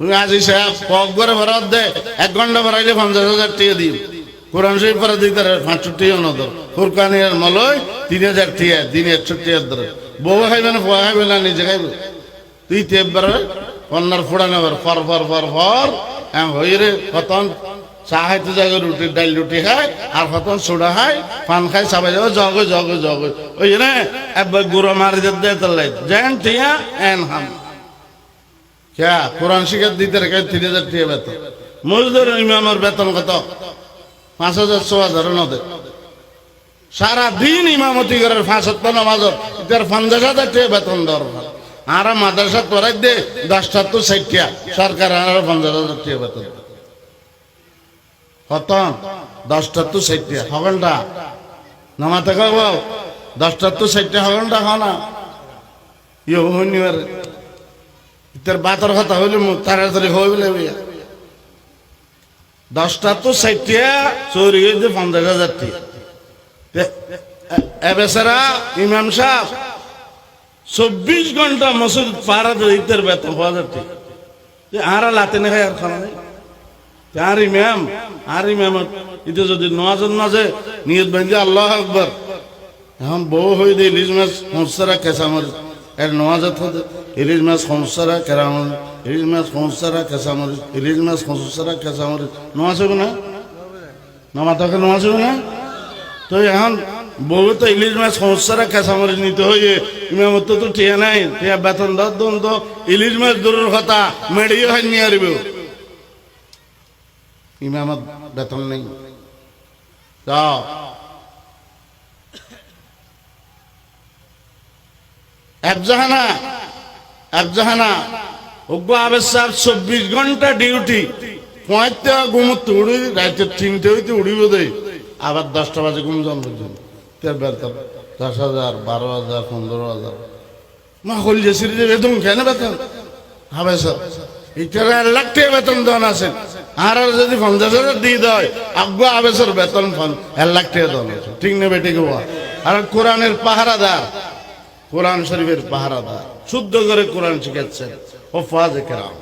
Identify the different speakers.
Speaker 1: আজি সাহেব কক করে ভরাত দে, এক ঘণ্টা ভরাইলে পঞ্চাশ হাজার টাকা দিই কোরআন শরীফ পরে দিতে পাঁচষট্টি নদর। ফুরকানের মলয় তিন হাজার টিয়া, দিন একষট্টি হাজার বউ খাইবে না ফুয়া খাইবে না, নিজে খাইবে? তুই তেবার কন্যার ফুড়ানো ফর ফর ফর ফর হ্যাঁ হই রে কতন চা খাইতে জায়গায় রুটি ডাল রুটি খায়, আর কতন সোডা খায়, পান খায়, সবাই যাবে জগ জগ জগ। ওই রে, একবার গুঁড়ো মারি দে তাহলে জেন টিয়া, এন হাম। ক্যা কোরআন শিখার দিতে রেখে তিন হাজার টিয়া বেতন। মজদুর ইমামের বেতন কত? পাঁচ হাজার, ছ হাজার নদে সারা দিন ইমামতি করার ফাঁসত্ব নামাজত, ইতার পঞ্চাশ হাজার টাকা বেতন দরকার আর মাদ্রাসা তোরাই দে, দশটা তো ষাটিয়া সরকার আর পঞ্চাশ হাজার টাকা বেতন। কত? দশটা তো ষাটিয়া হগলটা নামাতে খাব দশটা তো ষাটটা হগনটা খাও না। ইয়ে ইতার বাতর কথা হইলে তাড়াতাড়ি হয়ে বলে ভাইয়া। দশটা তো ষাটটিয়া চৌরি হয়েছে পঞ্চাশ হাজার এবেসারা ইমাম সাহেব, চব্বিশ ঘণ্টা মসজিদ পাড়া ইতের বেতন পাওয়া যাচ্ছে। আরা লাতে নেখায় আর খানা নেই। আর ইমাম আর ইমাম এটা যদি নজন মাঝে নিয়ত বান্ধে আল্লাহ আকবর। এখন বউ হয়ে দিয়ে ইলিশ মাছ সংসারা কেঁচামরি এর হতে ইলিশ মাছ সংসারা কেরামরি ইলিশ মাছ সংসারা কেঁচামরি ইলিশ মাছ সংসারা কেঁচামরি নওয়াজ হবে না? নামাতাকে নওয়াজ হবে না? তো এখন বউ তো ইলিশ মাছ সমস্যারা কেঁচামরি নিতে হয়ে ইমামত তো টিয়া নাই টিয়া বেতন দর দন তো ইলিশ মাছ দূরের কথা মেডিও হয় নিয়ে আসবে ইমামত বেতন নেই। যাও। একজাহানা একজাহানা। ওগো আবেশ সাহেব চব্বিশ ঘণ্টা ডিউটি। পঁয়তে ঘুমতে উড়ি রাতে তিনটে হইতে উড়িব দেই আবার দশটা বাজে ঘুম পর্যন্ত তার বেতন দশ হাজার বারো হাজার পনেরো হাজার। মা হল যে সিরিজে বেতন কেন বেতন? হবে স্যার। ইটার এক লাখ টাকা বেতন দেওয়ান আছেন আর আর যদি পঞ্চাশ হাজার দিয়ে দেয় আগ্গো আবেশের বেতন ফন- এক লাখ টাকা আছে। ঠিক নেবে ঠিক আর কোরআনের পাহারাদার কোরআন শরীফের পাহারাদার। শুদ্ধ করে কোরআন শিখাচ্ছেন। ও ফাজে কেরাম।